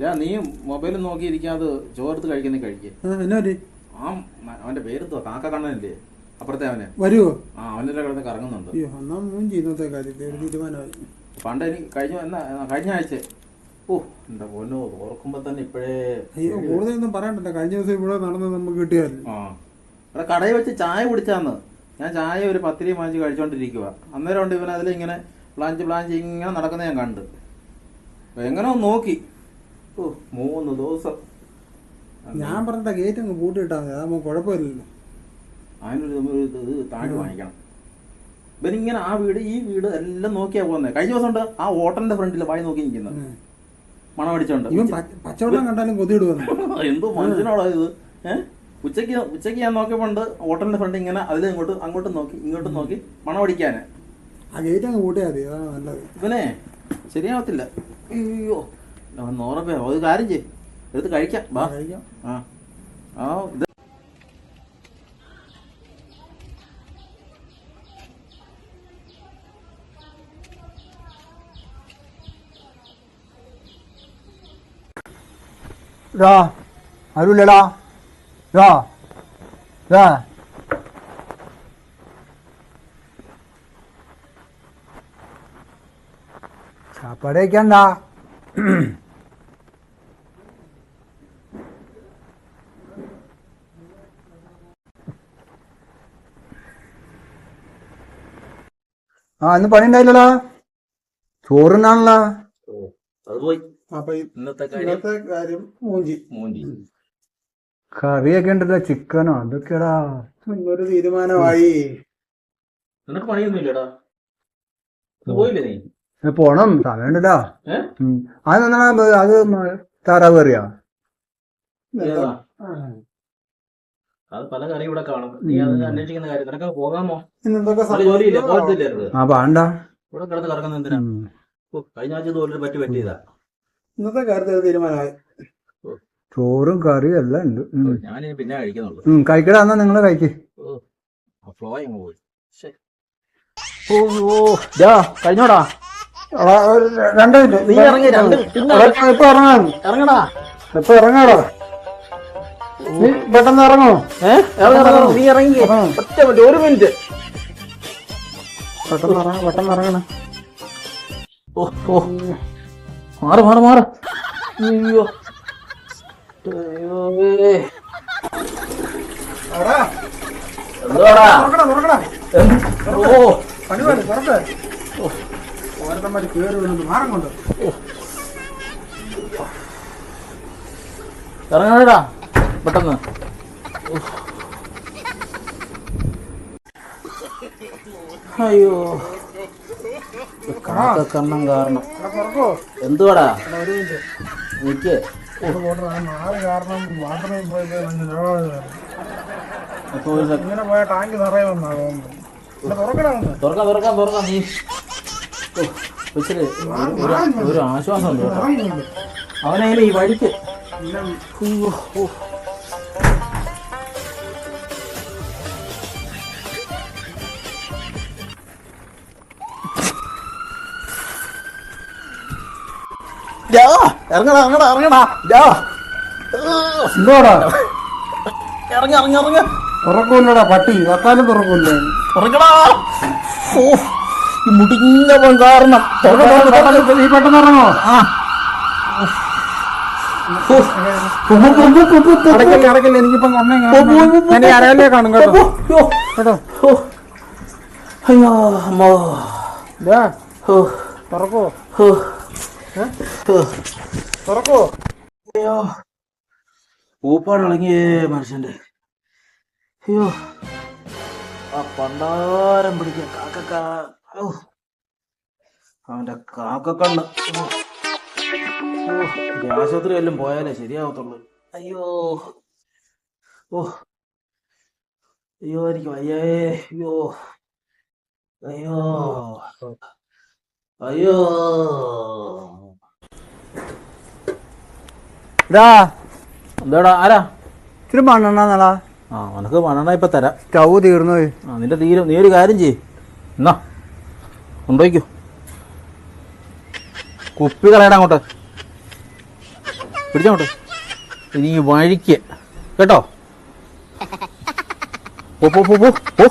ഞാൻ നീ മൊബൈൽ നോക്കിയിരിക്കാതെ ചോർത്ത് കഴിക്കുന്ന കഴിക്കേ. ആ, അവന്റെ പേര് കാക്ക കണ്ണനല്ലേ? അപ്പുറത്തെ അവനെ. വരുവോ? ആ അവന്റെ കിടന്ന് കറങ്ങുന്നുണ്ട്. ഇന്നത്തെ കാര്യത്തിൽ തീരുമാനമായി. പണ്ട് എനിക്ക് കഴിഞ്ഞ എന്നാ കഴിഞ്ഞ ആഴ്ച. ഓ എന്താ പൊന്നോ ഓർക്കുമ്പോ തന്നെ ഇപ്പോഴേ അയ്യോ കൂടുതലൊന്നും പറയണ്ടല്ലോ. കഴിഞ്ഞ ദിവസം ഇവിടെ നടന്നത് നമുക്ക് കിട്ടിയായിരുന്നു ആ. ഇവിടെ കടയിൽ വെച്ച് ചായ കുടിച്ചാന്ന്. ഞാൻ ചായ ഒരു പത്തിരി വാങ്ങിച്ച് കഴിച്ചോണ്ടിരിക്കുക അന്നേരം ഉണ്ട് ഇവൻ അതിലിങ്ങനെ പ്ലാഞ്ച് പ്ലാഞ്ച് ഇങ്ങനെ നടക്കുന്ന ഞാൻ കണ്ട്. എങ്ങനെ നോക്കി. മൂന്ന് ദിവസം. ഞാൻ പറഞ്ഞ ഗേറ്റ് അങ്ങ് പൂട്ടിയിട്ടാ മതി. അതാകുമ്പോ കുഴപ്പമില്ലല്ലോ. അതിനൊരു ഇത് താഴ് വാങ്ങിക്കണം ഇവനിങ്ങനെ ആ വീട് ഈ വീട് എല്ലാം നോക്കിയാ പോകുന്നത് കഴിഞ്ഞ ദിവസം ഉണ്ട് ആ ഓട്ടന്റെ ഫ്രണ്ടിൽ വായി നോക്കി നിൽക്കുന്നത്. മണമടിച്ചോണ്ട് ഇവൻ പച്ച- പച്ചവെള്ളം കണ്ടാലും കൊതിയിടുവന്നു എന്തോ മനുഷ്യനോടാ ഇത്? ഏഹ് ഉച്ചയ്ക്ക് ഉച്ചയ്ക്ക് ഞാൻ നോക്കിയപ്പോണ്ട് ഹോട്ടലിന്റെ ഫ്രണ്ട് ഇങ്ങനെ അതിൽ ഇങ്ങോട്ട് അങ്ങോട്ടും നോക്കി ഇങ്ങോട്ടും നോക്കി മണം അടിക്കാന്. ആ ഗേറ്റ് അങ്ങ് കൂട്ടിയാ മതി. ഇവനെ ശരിയാവത്തില്ല. അയ്യോ. നോറപ്പേ ഒരു കാര്യം ചെയ്യ്. എടുത്ത് കഴിക്കാം വാ. കഴിക്കാം. ആ. ആ ഇത്. രാ ആരുമില്ലടാ രാ രാ സാപ്പാട് കഴിക്കണ്ട ആ ഇന്ന് പണി ഉണ്ടായില്ലടാ ചോറിനാണല്ലോ അത് പോയി. അപ്പൊ ഇന്നത്തെ കാര്യം ഇന്നത്തെ കാര്യം മൂഞ്ചി. മൂഞ്ചി. കറിയൊക്കെ ഉണ്ടല്ലോ ചിക്കനോ? അതൊക്കെടാ. ഒരു തീരുമാനമായി. നിനക്ക് പണിയൊന്നുമില്ലടാ. പോയില്ലേ നീ? പോണം. സമയമുണ്ടല്ലോ. അത് നന്നാ അത് താറാവ് കറിയാ. അത് പല കറി ഇവിടെ കാണും. നീ അത് അന്വേഷിക്കുന്ന കാര്യം. നിനക്ക് പോകാമോ? ഇന്നെന്തൊക്കെ ഒരു ജോലിയില്ല പോകത്തില്ലായിരുന്നു ആ പാണ്ട ഇവിടെ കിടന്ന് കറങ്ങുന്ന എന്തിനാ? ഉം. ഓ, കഴിഞ്ഞ ആഴ്ച തോലിൽ പറ്റി പറ്റിയതാ. ഇന്നത്തെ കാര്യത്തിൽ തീരുമാനമായി. ചോറും കറിയും എല്ലാം ഉണ്ട്. പിന്നെ കഴിക്കുന്നുള്ളൂ. ഉം, കഴിക്കടാ എന്നാ നിങ്ങൾ കഴിക്ക്. ഫ്ലോ അങ്ങ് പോയി. ഓ ഓ ദാ, കഴിഞ്ഞോടാ. രണ്ടു ഒരു രണ്ട് മിനിറ്റ്. നീ ഇറങ്ങി രണ്ട് ഇപ്പൊ ഇറങ്ങാൻ. ഇറങ്ങടാ. ഇപ്പൊ ഇറങ്ങാടോ. നീ പെട്ടെന്ന് ഇറങ്ങോ? ഏ? ഇറങ്ങ്, ഇറങ്ങ്, നീ ഇറങ്ങി. ഒറ്റ മിനിറ്റ് ഒരു മിനിറ്റ്. പെട്ടെന്ന് ഇറങ്ങ പെട്ടെന്ന് ഇറങ്ങണ. ഓ ഓ. മാറ് മാറ് മാറ്. അയ്യോ. ഓ. പണി പാട്, തുറക്ക്. ഓരോരുത്തന്മാര് കേറി വീണത് മാറും കൊണ്ട് ഇറങ്ങണടാ. പെട്ടെന്ന്. അയ്യോ. കണ്ണം കാരണം. എന്തുവാടാ? എനിക്ക് പോയി ടാങ്ക് ഒരു- ആശ്വാസം ഉണ്ട് ഇറങ്ങ് ഈ വഴിക്ക്. ദാ, ഇറങ്ങടാ ഇറങ്ങടാ ഇറങ്ങടാ. ദാ. എന്തോടാ? ഇറങ്ങി ഇറങ്ങി ഇറങ്ങി. തുറക്കൂല്ലടാ പട്ടി തക്കാലം തുറക്കൂല്ല? ഇറങ്ങടാ ഓ ഈ കാരണം തുറന്ന് തുറന്ന് തുറന്ന് നീ പെട്ടെന്ന് ഇറങ്ങോ ആ. അടക്കല്ലേ അടക്കല്ലേ എനിക്കിപ്പം കൊണ്ടേ അരയിലേ കാണും കേട്ടോ. കേട്ടോ. അയ്യോ അമ്മോ. തുറക്കോ. തുറക്കോ. അയ്യോ ഊപ്പാടിളങ്ങിയേ മനുഷ്യന്റെ. അയ്യോ ആ പണ്ടാരം പിടിക്കാൻ കാക്കക്ക. അവന്റെ കാക്കക്കണ്ണ്. ആശുപത്രി വല്ലതും പോയാലേ ശരിയാവത്തുള്ളൂ. അയ്യോ ഓ അയ്യോ എനിക്ക് വയ്യേ അയ്യോ അയ്യോ അയ്യോ. ഇതാ എന്താടാ? ആരാ? ഇത്തിരി മണ്ണെണ്ണാന്നടാ ആ നിനക്ക് മണ്ണെണ്ണ ഇപ്പൊ തരാം. സ്റ്റൗ തീർന്നു പോയി. ആ നിന്റെ തീരും നീ ഒരു കാര്യം ചെയ്യ്. എന്നാ കൊണ്ടുപോയിക്കോ. കുപ്പി കളയടാ അങ്ങോട്ട്. പിടിച്ചോട്ടെ ഇനി വഴിക്ക്. കേട്ടോ? പോ പോ പോ പോ.